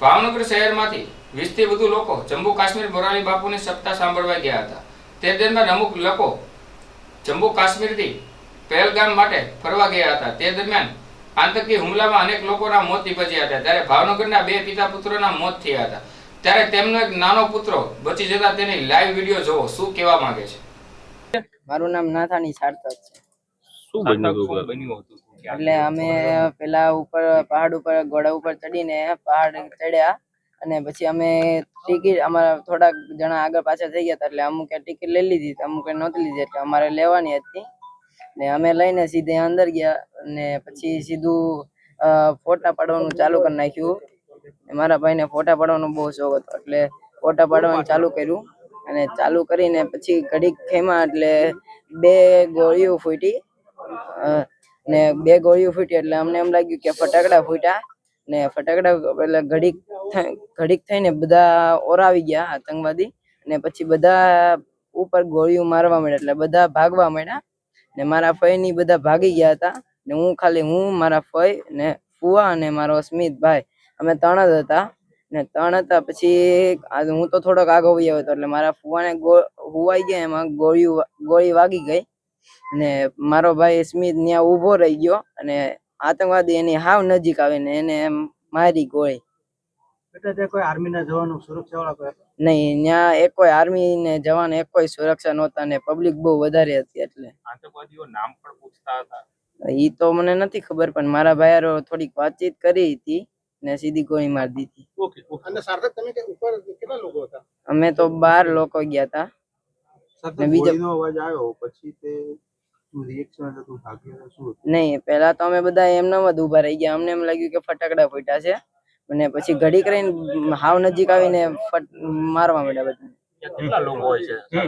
ભાવનગર શહેરમાંથી વીસથી વધુ લોકો જમ્મુ કાશ્મીર મોરારી બાપુની સત્તા સાંભળવા ગયા હતા. તે દરમિયાન અમુક લોકો જમ્મુ કાશ્મીરથી પહેલગામ માટે ફરવા ગયા હતા. તે દરમિયાન આતંકી હુમલામાં અનેક લોકોના મોત નિપજ્યા હતા. ત્યારે ભાવનગરના બે પિતા પુત્રોના મોત થયા હતા. ત્યારે તેમનો એક નાનો પુત્ર બચી જતા તેની લાઈવ વીડિયો જોવો શું કહેવા માંગે છે? મારું નામ નાથાની સાર્થક છે. શું બન્યું હતું એટલે અમે પેલા ઉપર પહાડ ઉપર ઘોડા ઉપર ચડીને પહાડ ચડ્યા અને પછી અમે ટિકિટ અમારા થોડાક જણા આગળ પાછળ થઈ ગયા હતા એટલે અમુકે ટિકિટ લઈ લીધી અમુક નહોતી લીધી એટલે અમારે લેવાની હતી. ને અમે લઈને સીધે અંદર ગયા અને પછી સીધું અ, ફોટા પાડવાનું ચાલુ કરી નાખ્યું. મારા ભાઈને ફોટા પાડવાનો બહુ શોખ હતો એટલે ફોટા પાડવાનું ચાલુ કર્યું. અને ચાલુ કરીને પછી ઘડીક ખેમા એટલે બે ગોળીઓ ફૂટી. ને બે ગોળીઓ ફૂટી એટલે અમને એમ લાગ્યું કે ફટાકડા ફૂટ્યા ને ફટાકડા એટલે ઘડીક ઘડીક થઈને બધા ઓરાવી ગયા આતંકવાદી ને પછી બધા ઉપર ગોળીઓ મારવા માંડ્યા એટલે બધા ભાગવા માંડ્યા ને મારા ફઈની બધા ભાગી ગયા હતા ને હું ખાલી હું, મારા ફઈ ને ફુવા અને મારો સ્મિત ભાઈ અમે ત્રણ જ હતા ને ત્રણ હતા પછી હું તો થોડોક આગળ વહી હતો એટલે મારા ફુવાને ગો, હુવાઈ ગયા એમાં ગોળીઓ, ગોળી વાગી ગઈ. ને મારો ભાઈ સ્મિત ત્યાં ઊભો રહી ગયો અને આતંકવાદી એની હાવ નજીક આવીને એને એમ મારી ગોળી. એટલે તે કોઈ આર્મીના જવાનો સુરક્ષા વાળા કોઈ હતા? નહીં ત્યાં એક કોઈ આર્મી ને જવાન એક કોઈ સુરક્ષા નહોતા ને પબ્લિક બહુ વધારે હતી એટલે. આતંકવાદીઓ નામ પણ પૂછતા હતા. ઈ તો મને નથી ખબર પણ મારા ભાઈયારો થોડીક વાતચીત કરી હતી ને સીધી ગોળી મારી દીધી. ઓકે અને સાર્થક તમે કે ઉપર કેટલા લોકો હતા? અમે તો બાર લોકો ગયા હતા. સાર્થક ને અવાજ આવ્યો. પછી તે રિએક્શન હતું તું શું નહીં પહેલા તો અમે બધા એમનેમ જ ઊભા રહી ગયા. અમને એમ લાગ્યું કે ફટાકડા ફૂટ્યા છે. અને પછી ઘડી કરીને હાવ નજીક આવીને મારવા માંડ્યા બધા કેટલા લોકો હોય છે?